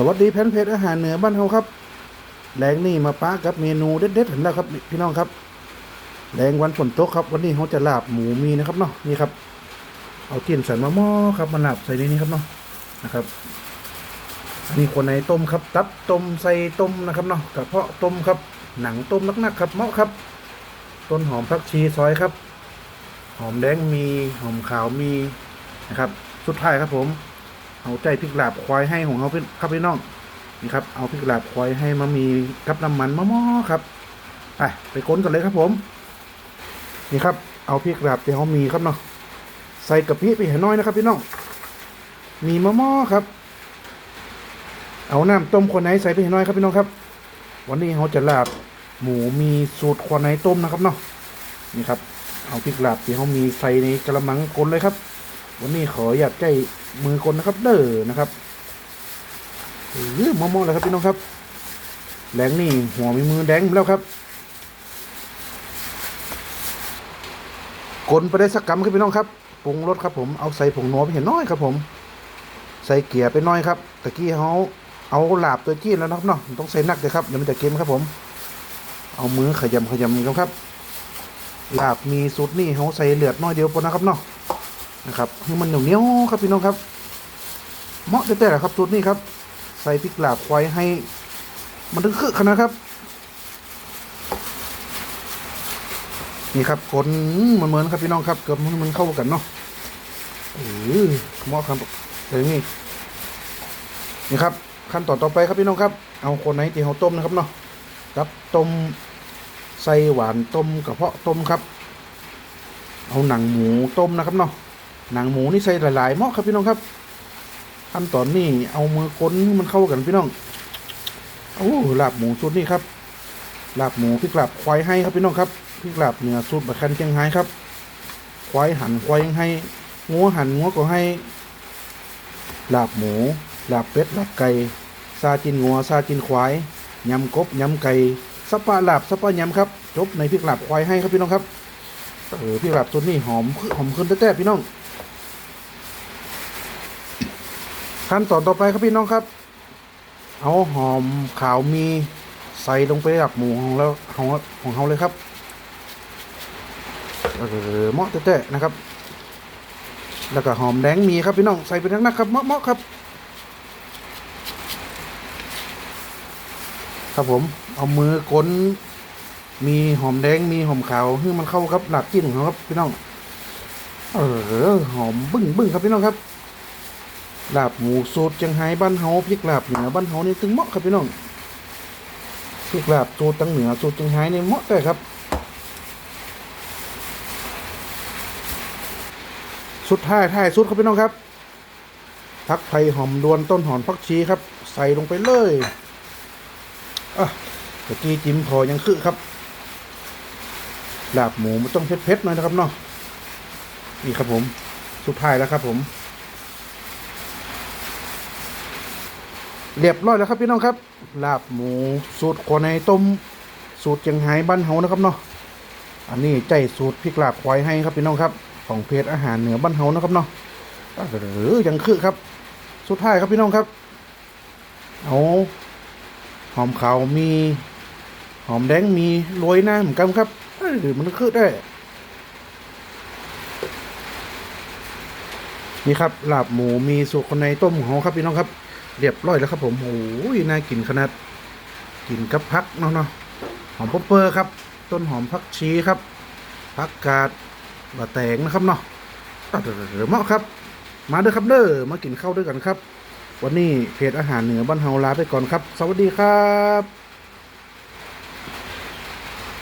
สวัสดีแพนเพจอาหารเหนือบ้านเฮาครับแรงนี่มาป้ากับเมนูเด็ดๆเห็นแล้วครับ พี่น้องครับแรงวันฝนตกครับ วันนี้เขาจะลาบหมูมีนะครับเนาะนี่ครับ เอาเทียนใส่มะม่อครับมาลาบใส่ในนี้ครับเนาะนะครับอันนี้คนในต้มครับ ตับต้มใส่ต้มนะครับเนาะกระเพาะต้มครับ หนังต้มนักๆครับเมาะครับ ต้นหอมผักชีซอยครับ หอมแดงมีหอมขาวมีนะครับ สุดท้ายครับผม เอาใจพริกลาบควายให้ของเขาพี่ครับพี่น้อง นี่ครับ เอาพริกลาบควายให้มามีกับน้ำมันมะม่อครับไปไปก้นกันเลยครับผม นี่ครับ เอาพริกลาบที่เขามีครับเนาะ ใส่กะปิไปให้น้อยนะครับพี่น้อง มีมะม่อครับ เอาน้ำต้มคนไหนใส่ไปให้น้อยครับพี่น้องครับ วันนี้เขาจะลาบหมูมีสูตรคนไหนต้มนะครับเนาะ นี่ครับ เอาพริกลาบที่เขามีใส่ในกระมังกลนเลยครับ วันนี้ขออยากใจมือคนนะครับ เด้อนะครับเออมอมอเลยครับพี่น้องครับแหลงนี่หัวมีมือแดงแล้วครับกลนไปได้สักกำครับพี่น้องครับปรุงรสครับผมเอาใส่ผงนัวไปเห็นน้อยครับผม ใส่เกลือไปน้อยครับตะกี้เขาเอาหลาบตัวจี้แล้วนะครับเนาะต้องใส่นักเลยครับเดี๋ยวมันจะเค็มครับผม เอามือขยำขยำกันครับหลาบมีสูตรนี่เขาใส่เลือดน้อยเดียวพอนะครับเนาะ นะครับให้มันเหนียวเหนียวๆครับพี่น้องครับเหมาะแต่ละครับสูตรนี้ครับ ใส่พริกลาบควายให้ มันถึงคือขนาดครับ นี่ครับคนมันเหมือนครับพี่น้องครับเกือบมันมันเข้ากันเนาะเออเหมาะครับเลยนี่นี่ครับ ขั้นตอนต่อไปครับพี่น้องครับ เอาคนไหนที่เขาต้มนะครับเนาะกับต้มใส่หวานต้มกระเพาะต้มครับ เอาหนังหมูต้มนะครับเนาะ หนังหมูนี่ใส่หลายๆหม้อครับพี่น้องครับขั้นตอนนี้เอามือก้นมันเข้ากันพี่น้องโอ้ลาบหมูสูตรนี้ครับลาบหมูพริกลาบควายให้ครับพี่น้องครับพริกลาบเนื้อสูตรบะคันเชียงไฮ้ครับ ควายหันควายให้งัวหันงัวก็ให้ลาบหมูลาบเป็ดลาบไก่ซาจินงัวซาจินควายยำกบยำไก่สปาลาบสปายำครับจบในพริกลาบควายให้ครับพี่น้องครับเออพี่แบบตัวนี้หอมหอมขึ้นแต้ๆพี่น้อง ขั้นตอนต่อไปครับพี่น้องครับ เอาหอมขาวมีใส่ลงไปกับหมูของเราของของเขาเลยครับเออเหมาะแต้ๆนะครับ แล้วก็หอมแดงมีครับพี่น้องใส่ไปทั้งนักครับเหมาะๆครับ ครับผมเอามือกลนมีหอมแดงมีหอมขาวให้มันเข้าครับหลักจิ้นของเขาครับพี่น้อง เออหอมบึ้งบึ้งครับพี่น้องครับ ลาบหมูสูตรจังไห้บ้านเฮาพริกลาบเหนือบ้านเฮานี่ถึงเหมาะครับพี่น้องพริกลาบสูตรตังเหนือสูตรจังไห้นี่เหมาะแต่ครับ สุดท้ายท้ายสุดครับพี่น้องครับพักไผ่หอมดวนต้นหอมพักชีครับ ใส่ลงไปเลยอะตะกี้จิ้มพอยังคือครับลาบหมูมันต้องเผ็ดๆหน่อยนะครับเนาะนี่ครับผม สุดท้ายแล้วครับผม เรียบร้อยแล้วครับพี่น้องครับ ลาบหมูสูตรคนในต้ม สูตรเจียงไฮ้บ้านเฮานะครับเนาะอันนี้ใจสูตรพริกลาบควายให้ครับพี่น้องครับ ของเพจอาหารเหนือบ้านเฮานะครับเนาะหรือยังคือครับ สุดท้ายครับพี่น้องครับเอาหอมขาวมีหอมแดงมีโรยหน้าเหมือนกันครับเอ้ยมันคือได้นี่ครับลาบหมูมีสูตรคนในต้มของครับพี่น้องครับ เรียบร้อยแล้วครับผมโอ้ยน่ากินขนาดกินกับพักเนาะเนาะหอมป๊อปเปอร์ครับ ต้นหอมพักชีครับพักกาดบะแตงนะครับเนาะอะเดี๋ยวเมาะครับ มาเด้อครับเด้อมากินข้าวด้วยกันครับ วันนี้เพจอาหารเหนือบ้านเฮาลาไปก่อนครับ สวัสดีครับ